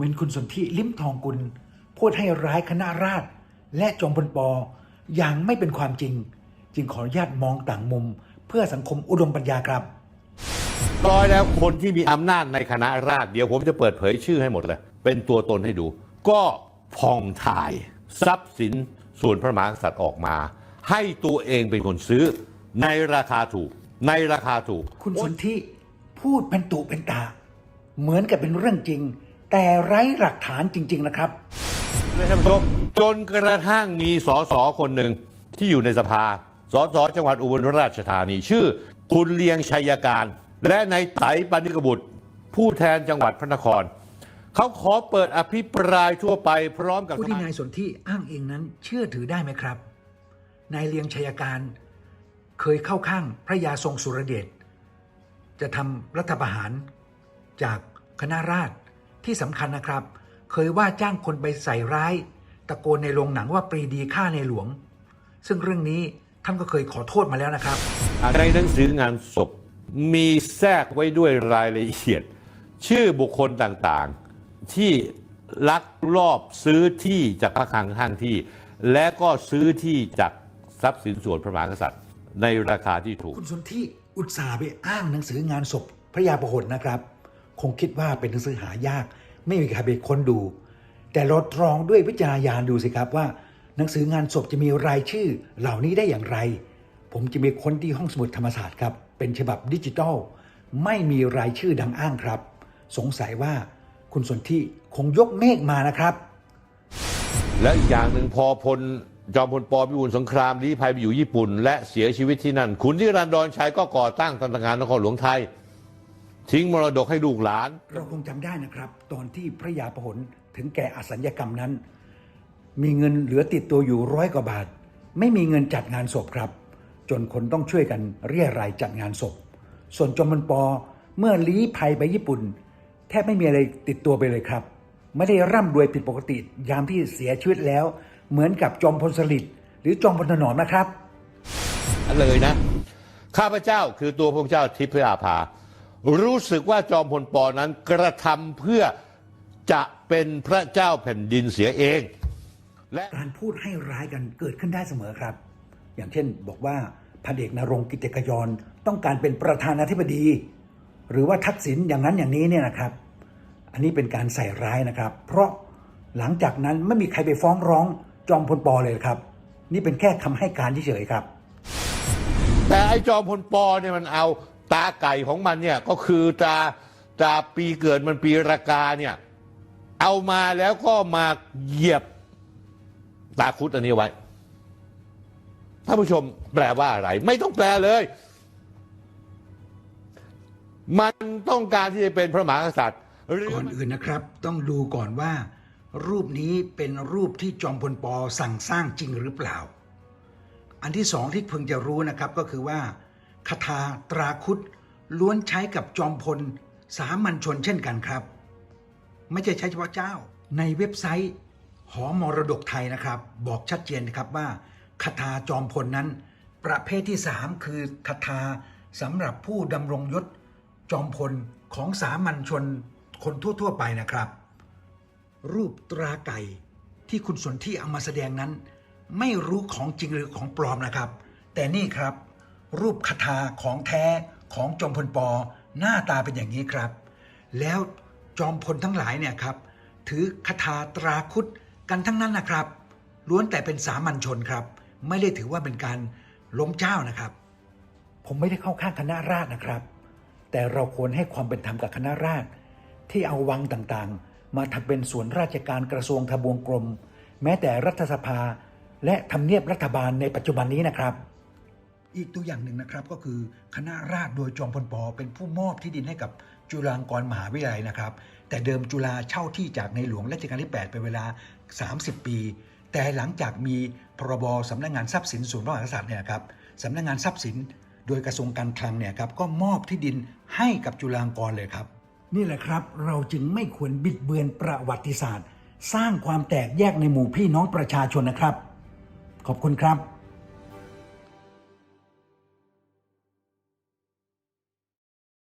เห็นคุณสนธิลิ้มทองกุลพูดให้ร้ายคณะราษฎรและจอมพลปออย่างไม่เป็นความจริง จึงขออนุญาตมองต่างมุม เพื่อสังคมอุดมปัญญาครับร้อยแล้วคนที่มีอำนาจในคณะราษฎรเดี๋ยวผมจะเปิดเผยชื่อให้หมดเลย เป็นตัวตนให้ดู ก็ผ่องถ่าย ทรัพย์สินส่วนพระมหากษัตริย์ออกมา ให้ตัวเองเป็นคนซื้อ ในราคาถูก ในราคาถูก คุณสนธิพูดเป็นตุเป็นตา เหมือนกับเป็นเรื่องจริง แต่ไร้หลักฐานจริง ๆ นะครับเลยท่านผู้ชมจนกระทั่งมีสสคนหนึ่งที่อยู่ในสภา สสจังหวัดอุบลราชธานี ชื่อ คุณเลียงชัยการ และในายไตปานิกบุตร ผู้แทนจังหวัดพระนคร เขาขอเปิดอภิปรายทั่วไปพร้อมกับผู้ที่นายสนธิอ้างเองนั้นเชื่อถือได้ไหมครับ นายเลียงชัยการ เคยเข้าข้างพระยาทรงสุรเดชจะทำรัฐประหารจากคณะราษฎร ที่สำคัญนะครับ เคยว่าจ้างคนไปใส่ร้าย ตะโกนในโรงหนังว่าปรีดีฆ่าในหลวง ซึ่งเรื่องนี้ท่านก็เคยขอโทษมาแล้วนะครับ ในหนังสืองานศพมีแทรกไว้ด้วยรายละเอียด ชื่อบุคคลต่างๆ ที่ลักลอบซื้อที่จากพระคลังข้างที่ และก็ซื้อที่จากทรัพย์สินส่วนพระมหากษัตริย์ ในราคาที่ถูก คุณสนธิอุตส่าห์ไปอ้างหนังสืองานศพพระยาประหลนะครับ คงคิดว่าเป็นหนังสือหายาก ไม่มีใครไปค้นดู แต่เราตรองด้วยวิจารณญาณดูสิครับว่า หนังสืองานศพจะมีรายชื่อเหล่านี้ได้อย่างไร ผมจะมีค้นที่ห้องสมุดธรรมศาสตร์ครับ เป็นฉบับดิจิทัลไม่มีรายชื่อดังอ้างครับ สงสัยว่าคุณสนธิคงยกเมฆมานะครับ และอีกอย่างหนึ่งพอพลจอมพลปพิบูลสงครามลี้ภัยไปอยู่ญี่ปุ่น และเสียชีวิตที่นั่นขุนที่รันดรชัยก็ก่อตั้งธนาคารนครหลวงไทย ทิ้งมรดกให้ลูกหลาน เราคงจำได้นะครับ ตอนที่พระยาประหลถึงแก่อสัญญกรรมนั้น มีเงินเหลือติดตัวอยู่ร้อยกว่าบาท ไม่มีเงินจัดงานศพครับ จนคนต้องช่วยกันเรียรายจัดงานศพ ส่วนจอมพลปอเมื่อลี้ภัยไปญี่ปุ่น แทบไม่มีอะไรติดตัวไปเลยครับ ไม่ได้ร่ำรวยผิดปกติ ยามที่เสียชีวิตแล้ว เหมือนกับจอมพลสฤษดิ์หรือจอมพลถนอมนะครับเลยนะ ข้าพเจ้าคือตัวพระเจ้าทิพยาภา รู้สึกว่าจอมพลปอนั้นกระทำเพื่อจะเป็นพระเจ้าแผ่นดินเสียเอง และการพูดให้ร้ายกันเกิดขึ้นได้เสมอครับ อย่างเช่นบอกว่าพระเอกนรงค์กิตติกยรต้องการเป็นประธานาธิบดี หรือว่าทักษิณอย่างนั้นอย่างนี้เนี่ยนะครับ อันนี้เป็นการใส่ร้ายนะครับ เพราะหลังจากนั้นไม่มีใครไปฟ้องร้องจอมพลปอเลยครับ นี่เป็นแค่คำให้การเฉยๆครับ แต่ไอ้จอมพลปอเนี่ยมันเอา ตาไก่ของมันเนี่ยก็คือตาตาปีเกิดมันปีรากาเนี่ยเอามาแล้วก็มาเหยียบตาคุดอันนี้ไว้ท่านผู้ชมแปลว่าอะไร ไม่ต้องแปลเลย มันต้องการที่จะเป็นพระมหากษัตริย์ก่อนอื่นนะครับ ต้องดูก่อนว่า รูปนี้เป็นรูปที่จอมพลปอสั่งสร้างจริงหรือเปล่า อันที่สองที่เพิ่งจะรู้นะครับก็คือว่า คาถาตราคุดล้วนใช้กับจอมพล สามัญชนเช่นกันครับ ไม่ใช่ใช้เฉพาะเจ้า ในเว็บไซต์ หอมรดกไทยนะครับ บอกชัดเจนนะครับว่าคาถาจอมพลนั้น ประเภทที่ 3 คือคาถาสำหรับผู้ดำรงยศจอมพลของสามัญชนคนทั่ว ๆ ไปนะครับ รูปตราไก่ที่คุณสนที่เอามาแสดงนั้น ไม่รู้ของจริงหรือของปลอมนะครับ แต่นี่ครับ รูปคาถาของแท้ของจอมพลปอหน้าตาเป็นอย่างนี้ครับ แล้วจอมพลทั้งหลายเนี่ยครับ ถือคาถาตราคุดกันทั้งนั้นนะครับ ล้วนแต่เป็นสามัญชนครับ ไม่ได้ถือว่าเป็นการล้มเจ้านะครับ ผมไม่ได้เข้าข้างคณะราษฎรนะครับ แต่เราควรให้ความเป็นธรรมกับคณะราษฎรที่เอาวังต่างๆ มาทำเป็นส่วนราชการกระทรวงทบวงกรม แม้แต่รัฐสภาและทำเนียบรัฐบาลในปัจจุบันนี้นะครับ อีกตัวอย่างหนึ่งนะครับก็คือคณะราษฎรโดยจอมพลปอเป็นผู้มอบที่ดินให้กับจุฬาลงกรณ์มหาวิทยาลัยนะครับ แต่เดิมจุฬาเช่าที่จากในหลวงรัชกาลที่ 8 เป็นเวลา 30 ปี แต่หลังจากมีพรบสำนักงานทรัพย์สินส่วนพระมหากษัตริย์เนี่ยครับสำนักงานทรัพย์สิน โดยกระทรวงการคลังเนี่ยครับก็มอบที่ดินให้กับจุฬาลงกรณ์เลยครับ นี่แหละครับเราจึงไม่ควรบิดเบือนประวัติศาสตร์ สร้างความแตกแยกในหมู่พี่น้องประชาชนนะครับ ขอบคุณครับ